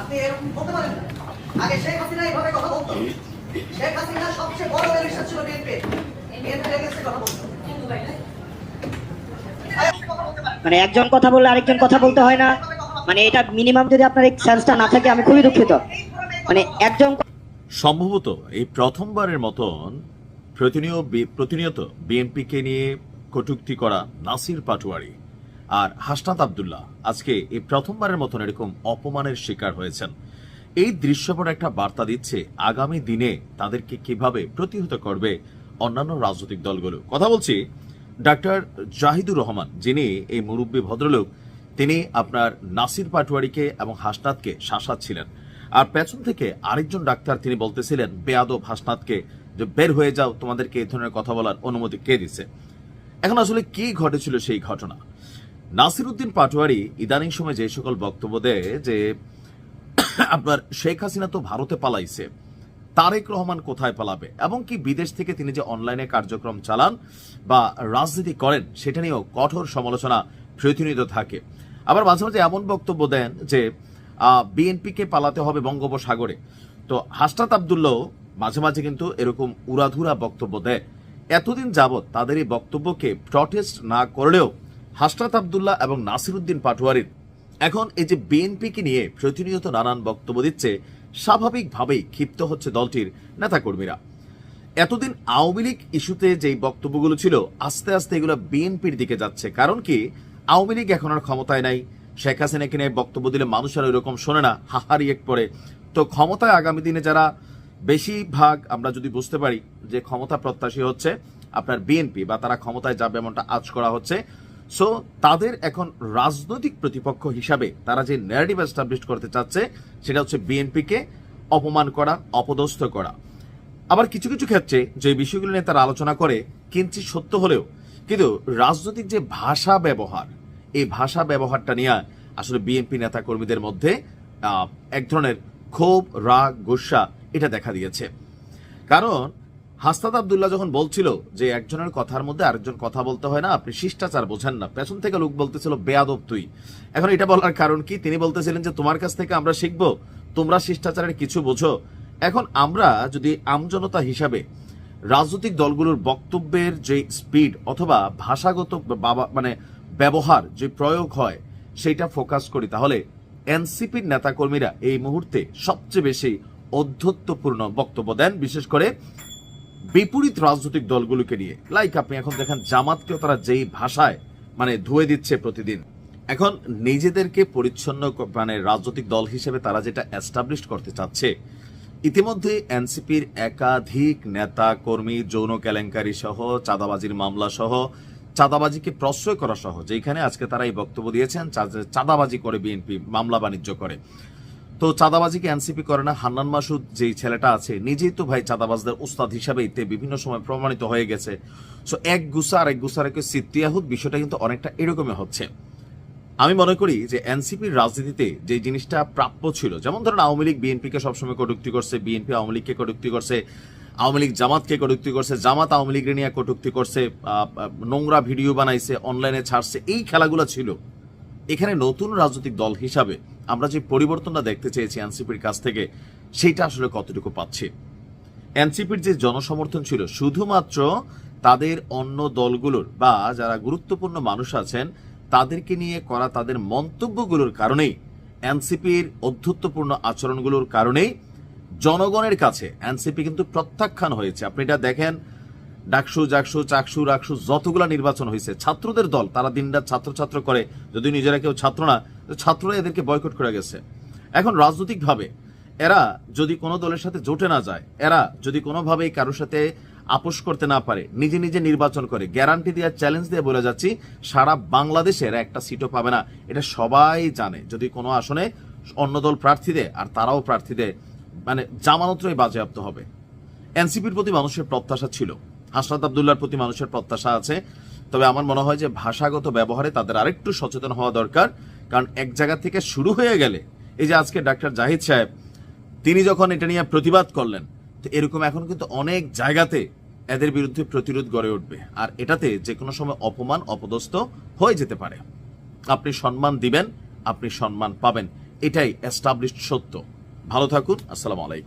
আপনি এরকম বলতে পারেন না। আগে শেখ হাসিনা এইভাবে কথা বলতো। শেখ হাসিনা সবচেয়ে বড় ছিল বিএনপি এগেন্সে কথা বলতো। মানে একজন কথা বললে আরেকজন কথা বলতে হয় না। মানে এটা মিনিমাম যদি আপনার এই সেন্সটা না থাকে আমি খুবই দুঃখিত। মানে একজন সম্ভবত এই প্রথমবারের মতন প্রতিনিয়ত প্রতিনিয়ত বিএনপিকে নিয়ে কটুক্তি করা নাসির পাটোয়ারি। আর হাসনাত আবদুল্লাহ আজকে এই প্রথমবারের মতন এরকম অপমানের শিকার হয়েছেন। এই দৃশ্যপট একটা বার্তা দিচ্ছে আগামী দিনে তাদেরকে কীভাবে প্রতিহত করবে অন্যান্য রাজনৈতিক দলগুলো। কথা বলছি ডাক্তার জাহিদুর রহমান, যিনি এই মুরব্বী ভদ্রলোক, তিনি আপনার নাসির পাটোয়ারিকে এবং হাসনাতকে শাসাচ্ছিলেন। আর পেছন থেকে আরেকজন ডাক্তার তিনি বলতেছিলেন, বেয়াদব হাসনাতকে, যে বের হয়ে যাও, তোমাদেরকে এই ধরনের কথা বলার অনুমতি কে দিছে? এখন আসলে কি ঘটেছিল সেই ঘটনা? নাসিরুদ্দিন পাটোয়ারি ইদানিং সময় যে সকল বক্তব্য দেয় যে আপনার শেখ হাসিনা তো ভারতে পালাইছে, তারেক রহমান কোথায় পালাবে, এবং কি বিদেশ থেকে তিনি যে অনলাইনে কার্যক্রম চালান বা রাজনীতি করেন, সেটা নিয়েও কঠোর সমালোচনা প্রতিনিয়ত থাকে। আবার মাঝে মাঝে এমন বক্তব্য দেন যে বিএনপিকে পালাতে হবে বঙ্গোপসাগরে। তো হাসনাত আবদুল্লাহ মাঝে মাঝে কিন্তু এরকম উড়াধুরা বক্তব্য দেয়। এতদিন যাবৎ তাদের এই বক্তব্যকে প্রটেস্ট না করলেও হাসনাত আবদুল্লাহ এবং নাসিরুদ্দিন পাটোয়ারির। এখন এই যে বিএনপিকে নিয়ে প্রতিনিয়ত নানান বক্তব্য দিচ্ছে, স্বাভাবিকভাবেই ক্ষিপ্ত হচ্ছে দলটির নেতাকর্মীরা। এতদিন আওয়ামী লীগ ইস্যুতে যেই বক্তব্যগুলো ছিল, আস্তে আস্তে এগুলো বিএনপির দিকে যাচ্ছে। কারণ কি? আওয়ামী লীগ এখন আর ক্ষমতায় নাই। শেখ হাসিনাকে নিয়ে বক্তব্য দিলে মানুষ আর ওইরকম শোনে না, হাহারি এক পরে তো ক্ষমতায় আগামী দিনে যারা বেশিরভাগ আমরা যদি বুঝতে পারি যে ক্ষমতা প্রত্যাশী হচ্ছে আপনার বিএনপি বা তারা ক্ষমতায় যাবে এমনটা আজ করা হচ্ছে সো তাদের এখন রাজনৈতিক প্রতিপক্ষ হিসাবে তারা যে ন্যারেটিভ এস্টাবলিশ করতে চাচ্ছে, সেটা হচ্ছে বিএনপিকে অপমান করা, অপদস্থ করা। আবার কিছু কিছু ক্ষেত্রে যে বিষয়গুলো নিয়ে তারা আলোচনা করে কিঞ্চিত সত্য হলেও, কিন্তু রাজনৈতিক যে ভাষা ব্যবহার, এই ভাষা ব্যবহারটা নিয়ে আসলে বিএনপি নেতা কর্মীদের মধ্যে এক ধরনের ক্ষোভ, রাগ, গোসা এটা দেখা দিয়েছে। কারণ হাস্তাদ আবদুল্লাহ যখন বলছিল যে একজনের কথার মধ্যে আরেকজন কথা বলতে হয় না, আপনি শিষ্টাচার বোঝেন না। পেছন থেকে লোক বলতেছিল, বেয়াদব তুই। এখন এটা বলার কারণ কি? তিনি বলতেছিলেন যে, তোমার কাছ থেকে আমরা শিখব, তোমরা শিষ্টাচারের কিছু বোঝো। এখন আমরা যদি আমজনতা হিসাবে রাজনৈতিক দলগুলোর বক্তব্যের যে স্পিড অথবা ভাষাগত বাবা মানে ব্যবহার যে প্রয়োগ হয়, সেইটা ফোকাস করি, তাহলে এনসিপির নেতাকর্মীরা এই মুহূর্তে সবচেয়ে বেশি অধ্যত্বপূর্ণ বক্তব্য দেন। বিশেষ করে বিপরীত রাজনৈতিক দলগুলোকে নিয়ে। লাইক আপনি এখন দেখেন জামাতকেও তারা যেই ভাষায় মানে ধুয়ে দিচ্ছে প্রতিদিন। এখন নিজেদেরকে পরিচ্ছন্ন মানে রাজনৈতিক দল হিসেবে তারা যেটা এস্টাবলিশ করতে চাচ্ছে, ইতিমধ্যে এনসিপির একাধিক নেতা, কর্মী, যৌন কেলেঙ্কারি সহ, চাঁদাবাজির মামলা সহ, চাঁদাবাজিকে প্রশ্রয় করা সহ যেখানে আজকে তারা এই বক্তব্য দিয়েছেন চাঁদাবাজি করে বিএনপি মামলা বাণিজ্য করে। তো চাঁদাবাজিকে এনসিপি করে না? হান্নান মাসুদ যেই ছেলেটা আছে, নিজেই তো ভাই চাঁদাবাজদের উস্তাদ হিসাবে এতে বিভিন্ন সময় প্রমাণিত হয়ে গেছে। সো এক গুসা আর এক গুসার একে সিত্তিয়াহুদ বিষয়টা কিন্তু অনেকটা এরকমই হচ্ছে। আমি মনে করি যে এনসিপির রাজনীতিতে যে জিনিসটা প্রাপ্য ছিল, যেমন ধরেন আওয়ামী লীগ বিএনপিকে সবসময় কটুক্তি করছে, বিএনপি আওয়ামী লীগকে কটুক্তি করছে, আওয়ামী লীগ জামাতকে কটুক্তি করছে, জামাত আওয়ামী লীগের নিয়ে কটুক্তি করছে নোংরা ভিডিও বানাইছে, অনলাইনে ছাড়ছে, এই খেলাগুলো ছিল। এখানে নতুন রাজনৈতিক দল হিসাবে আমরা যে পরিবর্তনটা দেখতে চেয়েছি এনসিপির কাছ থেকে সেইটা আসলে কতটুকু পাচ্ছি? এনসিপির যে জনসমর্থন ছিল, শুধুমাত্র তাদের অন্য দলগুলোর বা যারা গুরুত্বপূর্ণ মানুষ আছেন, তাদেরকে নিয়ে করা তাদের মন্তব্যগুলোর কারণেই, এনসিপির অধ্যত্বপূর্ণ আচরণগুলোর কারণেই জনগণের কাছে এনসিপি কিন্তু প্রত্যাখ্যান হয়েছে। আপনি এটা দেখেন, ডাকসু, জাকসু, চাকসু, রাকসু, যতগুলা নির্বাচন হয়েছে, ছাত্রদের দল, তারা দিনরাত ছাত্রছাত্র করে যদি নিজেরা কেউ ছাত্র না ছাত্ররা এদেরকে বয়কট করে গেছে। এখন রাজনৈতিকভাবে এরা যদি কোনো দলের সাথে জোটে না যায়, এরা যদি কোনোভাবেই কারোর সাথে আপোষ করতে না পারে, নিজে নিজে নির্বাচন করে গ্যারান্টি দেওয়ার চ্যালেঞ্জ দিয়ে বলে যাচ্ছি, সারা বাংলাদেশে এরা একটা সিটও পাবে না। এটা সবাই জানে। যদি কোনো আসনে অন্য দল প্রার্থী দেয়, আর তারাও প্রার্থী দেয় মানে জামানতরাই বাজেয়াপ্ত হবে। এনসিপির প্রতি মানুষের প্রত্যাশা ছিল। হাসনাত আবদুল্লার প্রতি মানুষের প্রত্যাশা আছে। তবে আমার মনে হয় যে ভাষাগত ব্যবহারে তাদের আরেকটু সচেতন হওয়া দরকার। কারণ এক জায়গা থেকে শুরু হয়ে গেলে, এই যে আজকে ডাক্তার জাহিদ সাহেব, তিনি যখন এটা নিয়ে প্রতিবাদ করলেন, তো এরকম এখন কিন্তু অনেক জায়গাতে এদের বিরুদ্ধে প্রতিরোধ গড়ে উঠবে। আর এটাতে যে কোনো সময় অপমান, অপদস্থ হয়ে যেতে পারে। আপনি সম্মান দিবেন, আপনি সম্মান পাবেন। এটাই এস্টাবলিশড সত্য। ভালো থাকুন, আসসালামু আলাইকুম।